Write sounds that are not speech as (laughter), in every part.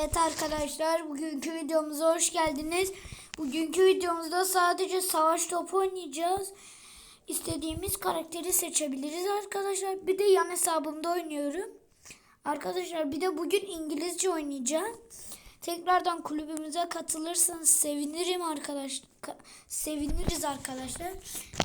Evet arkadaşlar bugünkü videomuza hoş geldiniz. Bugünkü videomuzda sadece savaş topu oynayacağız. İstediğimiz karakteri seçebiliriz arkadaşlar. Bir de yan hesabımda oynuyorum. Arkadaşlar bir de bugün İngilizce oynayacağım. Tekrardan kulübümüze katılırsanız sevinirim arkadaş. ka- seviniriz arkadaşlar.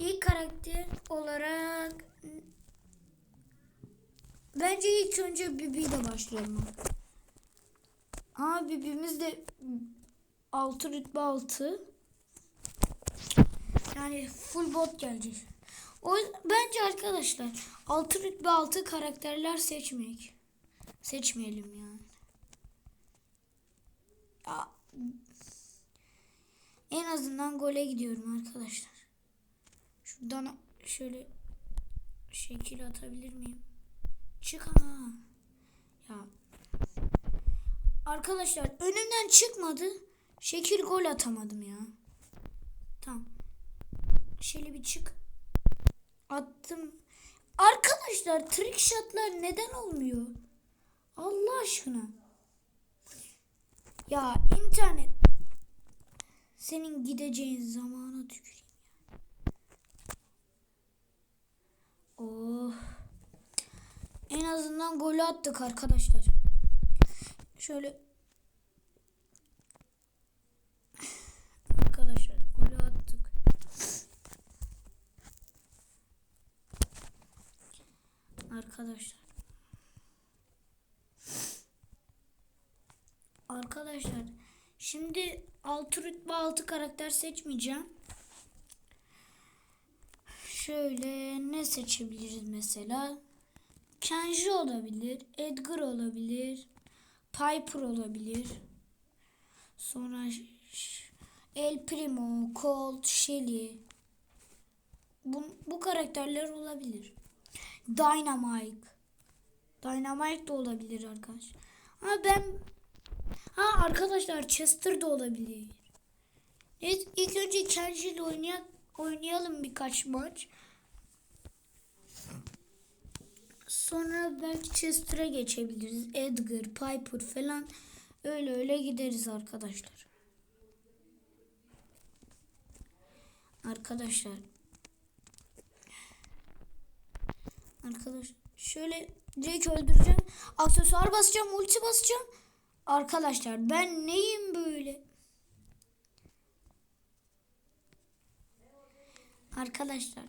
İlk karakter olarak bence ilk önce Bibi ile başlayalım. Aa Bibimiz de 6 rütbe 6. Yani full bot gelecek. O bence arkadaşlar 6 rütbe 6 karakterler seçmeyek. Seçmeyelim yani. Ya, en azından gole gidiyorum arkadaşlar. Şuradan şöyle şekil atabilir miyim? Çık ha. Ya Arkadaşlar önümden çıkmadı. Şekil gol atamadım ya. Tamam. Şöyle bir çık. Attım. Arkadaşlar trick shotlar neden olmuyor? Allah aşkına. Ya internet. Senin gideceğin zamana tüküreyim. Oh. En azından golü attık arkadaşlar. Şöyle Arkadaşlar golü attık. Arkadaşlar. Arkadaşlar şimdi 6 rütbe 6 karakter seçmeyeceğim. Şöyle ne seçebiliriz mesela? Kenji olabilir, Edgar olabilir, Piper olabilir. Sonra El Primo, Colt, Shelly. Bu, bu karakterler olabilir. Dynamite. Dynamite de olabilir arkadaşlar. Ha ben Ha arkadaşlar Chester de olabilir. Evet ilk önce ile oynayak, oynayalım birkaç maç. Sonra belki Chester'a geçebiliriz. Edgar, Piper falan öyle öyle gideriz arkadaşlar. Arkadaşlar. Arkadaşlar şöyle direkt öldüreceğim. Aksesuar basacağım, ulti basacağım. Arkadaşlar ben neyim böyle? Arkadaşlar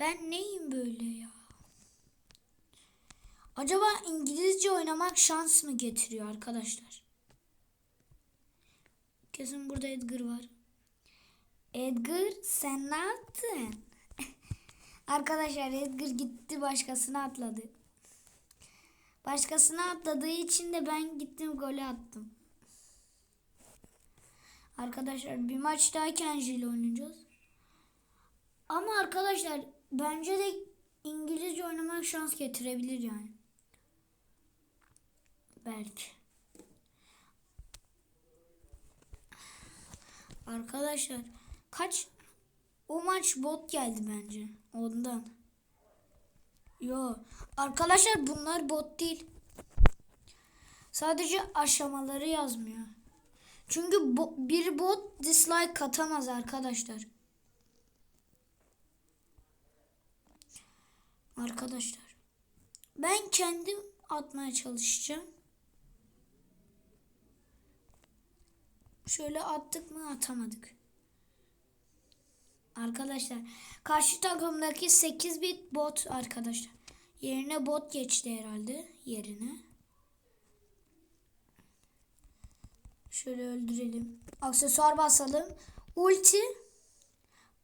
ben neyim böyle ya? Acaba İngilizce oynamak şans mı getiriyor arkadaşlar? Kesin burada Edgar var. Edgar sen ne yaptın? (laughs) arkadaşlar Edgar gitti başkasına atladı. Başkasına atladığı için de ben gittim golü attım. Arkadaşlar bir maç daha Kenji ile oynayacağız. Ama arkadaşlar bence de İngilizce oynamak şans getirebilir yani. Belki. Arkadaşlar kaç o maç bot geldi bence ondan. Yo arkadaşlar bunlar bot değil. Sadece aşamaları yazmıyor. Çünkü bo- bir bot dislike atamaz arkadaşlar. Arkadaşlar. Ben kendim atmaya çalışacağım. Şöyle attık mı atamadık. Arkadaşlar karşı takımdaki 8 bit bot arkadaşlar. Yerine bot geçti herhalde yerine. Şöyle öldürelim. Aksesuar basalım. Ulti.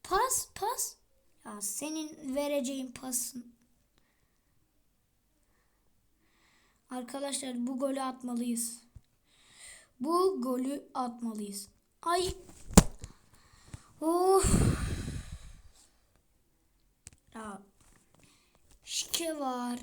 Pas pas. Ya senin vereceğin pasın. Arkadaşlar bu golü atmalıyız. Bu golü atmalıyız. Ay. Of. Ya. Şike var.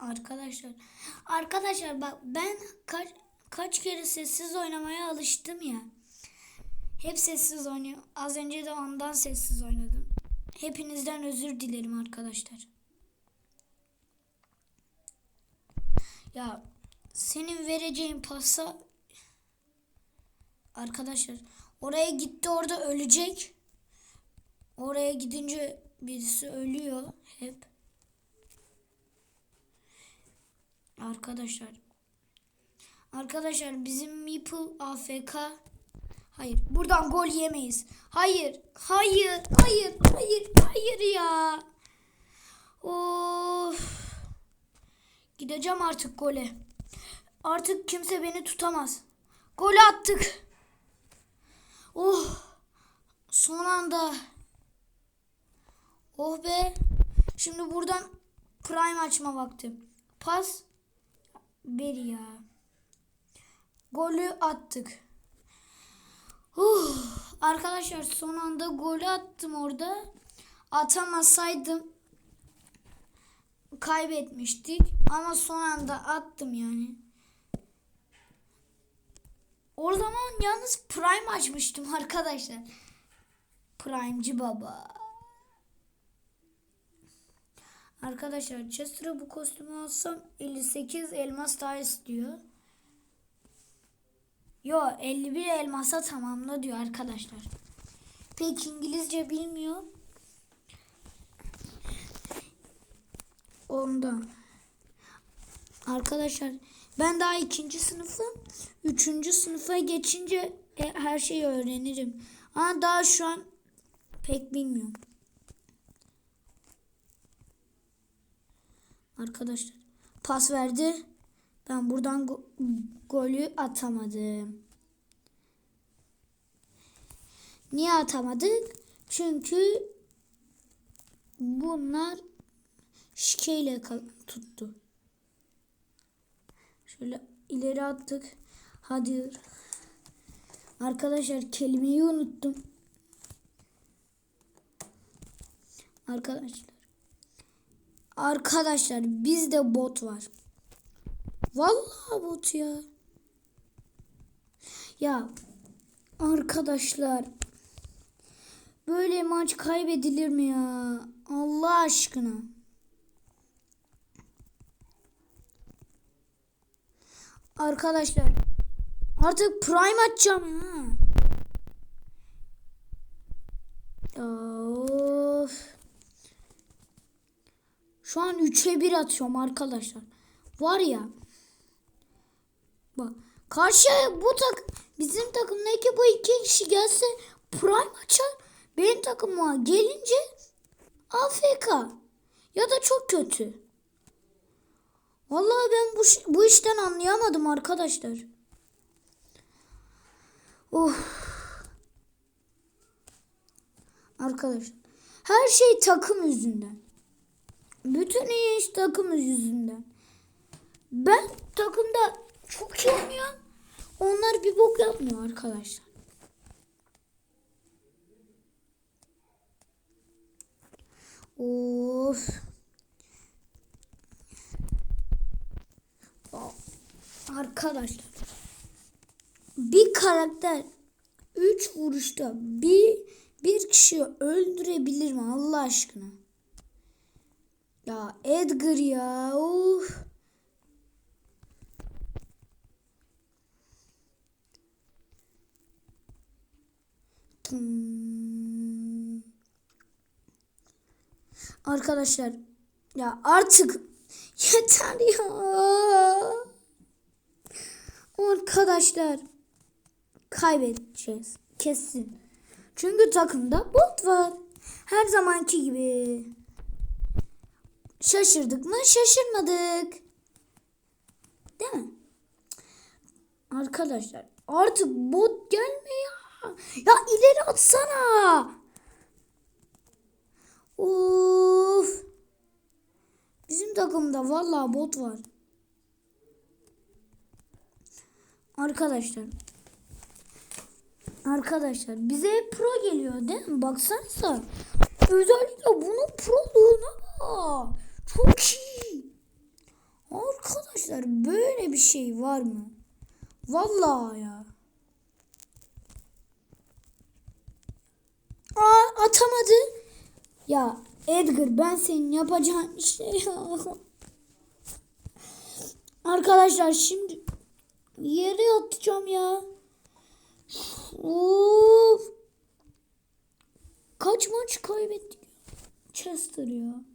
Arkadaşlar. Arkadaşlar bak ben kaç kaç kere sessiz oynamaya alıştım ya. Hep sessiz oynuyor. Az önce de ondan sessiz oynadım. Hepinizden özür dilerim arkadaşlar. Ya senin vereceğin pasa arkadaşlar oraya gitti orada ölecek. Oraya gidince birisi ölüyor hep. Arkadaşlar. Arkadaşlar bizim Meeple AFK. Hayır. Buradan gol yemeyiz. Hayır. Hayır. Hayır. Hayır. Hayır ya. Of. Gideceğim artık gole. Artık kimse beni tutamaz. Gol attık. Oh. Son anda. Oh be. Şimdi buradan prime açma vakti. Pas. Bir ya. Golü attık. Huh. Arkadaşlar son anda golü attım orada. Atamasaydım kaybetmiştik. Ama son anda attım yani. O zaman yalnız Prime açmıştım arkadaşlar. Prime'ci baba. Arkadaşlar Chester'a bu kostümü alsam 58 elmas daha istiyor. Yo 51 elmasa tamamla diyor arkadaşlar. Pek İngilizce bilmiyor. Ondan. Arkadaşlar ben daha ikinci sınıfım. Üçüncü sınıfa geçince e, her şeyi öğrenirim. Ama daha şu an pek bilmiyorum. Arkadaşlar pas verdi. Ben buradan go- golü atamadım. Niye atamadık? Çünkü bunlar şikeyle tuttu. Şöyle ileri attık. Hadi. Arkadaşlar kelimeyi unuttum. Arkadaşlar. Arkadaşlar bizde bot var. Vallahi bot ya. Ya arkadaşlar böyle maç kaybedilir mi ya? Allah aşkına. Arkadaşlar artık prime açacağım ha. Of. Şu an 3'e 1 atıyorum arkadaşlar. Var ya. Bak. Karşıya bu tak bizim takımdaki bu iki kişi gelse prime açar. Benim takıma gelince AFK. Ya da çok kötü. Vallahi ben bu, bu işten anlayamadım arkadaşlar. Oh. Arkadaşlar. Her şey takım yüzünden. Bütün iş takım yüzünden. Ben takımda çok iyi oynuyorum. Onlar bir bok yapmıyor arkadaşlar. Of. Arkadaşlar. Bir karakter 3 vuruşta bir bir kişiyi öldürebilir mi Allah aşkına? Ya Edgar ya. Of. Hmm. Arkadaşlar ya artık (laughs) yeter ya. Arkadaşlar kaybedeceğiz kesin. Çünkü takımda bot var. Her zamanki gibi. Şaşırdık mı? Şaşırmadık. Değil mi? Arkadaşlar artık bot gelme ya. Ya ileri atsana. Of. Bizim takımda vallahi bot var. Arkadaşlar. Arkadaşlar bize pro geliyor değil mi? Baksanıza. Özellikle bunun proluğuna bak. Çok. Arkadaşlar böyle bir şey var mı? Vallahi ya. Aa atamadı. Ya Edgar ben senin yapacağın şey ya. (laughs) Arkadaşlar şimdi yere atacağım ya. Of. Kaç maç kaybettik? Chester ya.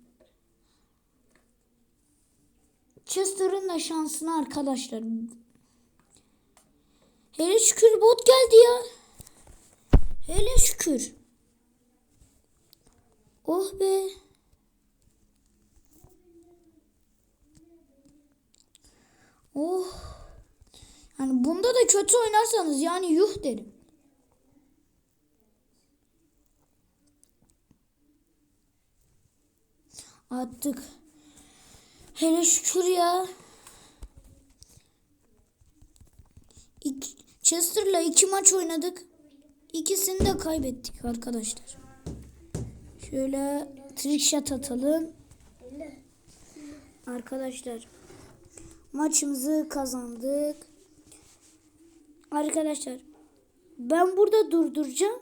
Chester'ın da şansına arkadaşlar. Hele şükür bot geldi ya. Hele şükür. Oh be. Oh. Yani bunda da kötü oynarsanız yani yuh derim. Attık. Hele şükür ya. İki, Chester'la iki maç oynadık. İkisini de kaybettik arkadaşlar. Şöyle trick shot atalım. Arkadaşlar maçımızı kazandık. Arkadaşlar ben burada durduracağım.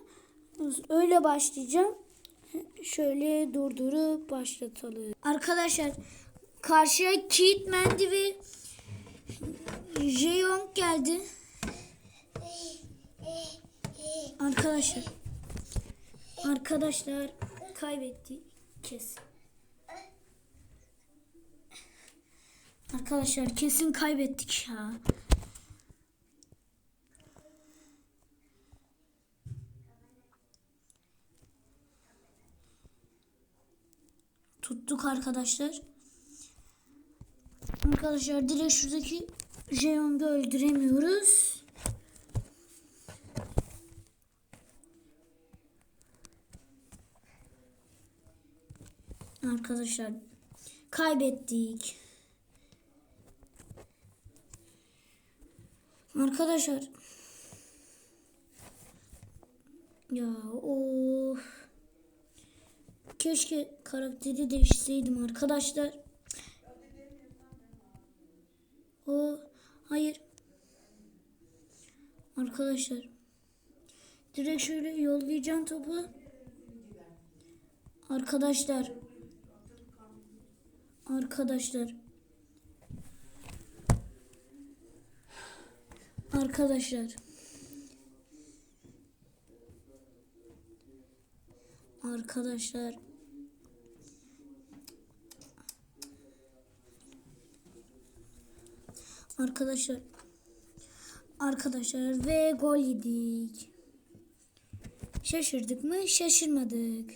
Öyle başlayacağım. Şöyle durdurup başlatalım. Arkadaşlar karşıya Kit Mandy ve Jeyong geldi. Arkadaşlar Arkadaşlar kaybetti kesin. Arkadaşlar kesin kaybettik ya. Tuttuk arkadaşlar. Arkadaşlar direkt şuradaki Jeong'u öldüremiyoruz. Arkadaşlar kaybettik. Arkadaşlar ya of keşke karakteri değişseydim arkadaşlar. Arkadaşlar direkt şöyle yollayacağım topu. Arkadaşlar Arkadaşlar. Arkadaşlar. Arkadaşlar. Arkadaşlar. Arkadaşlar ve gol yedik. Şaşırdık mı? Şaşırmadık.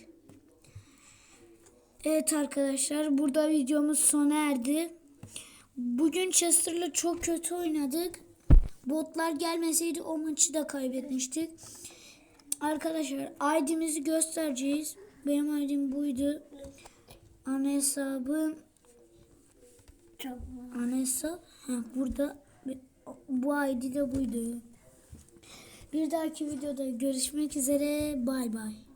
Evet arkadaşlar burada videomuz sona erdi. Bugün Chester'la çok kötü oynadık. Botlar gelmeseydi o maçı da kaybetmiştik. Arkadaşlar ID'mizi göstereceğiz. Benim ID'm buydu. Ana hesabım ana hesap ha, burada bu ID buydu. Bir dahaki videoda görüşmek üzere. Bay bay.